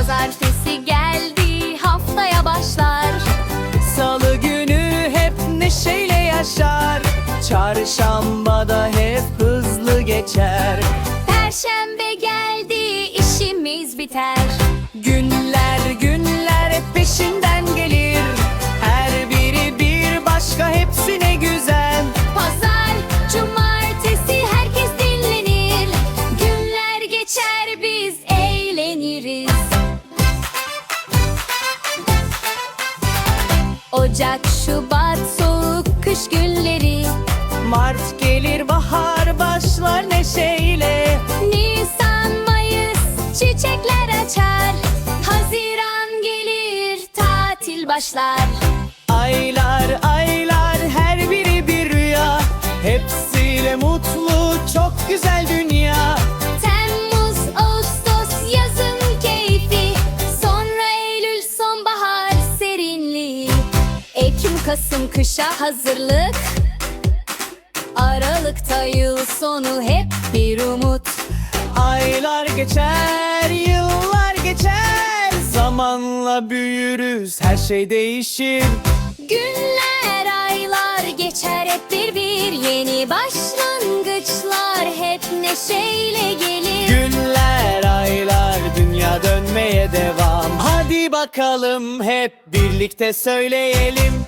Pazartesi geldi haftaya başlar. Salı günü hep neşeyle yaşar Çarşamba da hep hızlı geçer. Perşembe geldi işimiz biter. Ocak, Şubat, soğuk kış günleri. Mart gelir bahar başlar neşeyle. Nisan, Mayıs çiçekler açar. Haziran gelir tatil başlar. Aylar aylar her biri bir rüya. Hepsiyle mutlu çok güzel dünya Ekim, Kasım kışa hazırlık. Aralıkta yıl sonu hep bir umut. Aylar geçer yıllar geçer. Zamanla büyürüz her şey değişir. Günler, aylar geçer hep bir bir Yeni başlangıçlar hep neşeyle gelir. Günler bakalım hep birlikte söyleyelim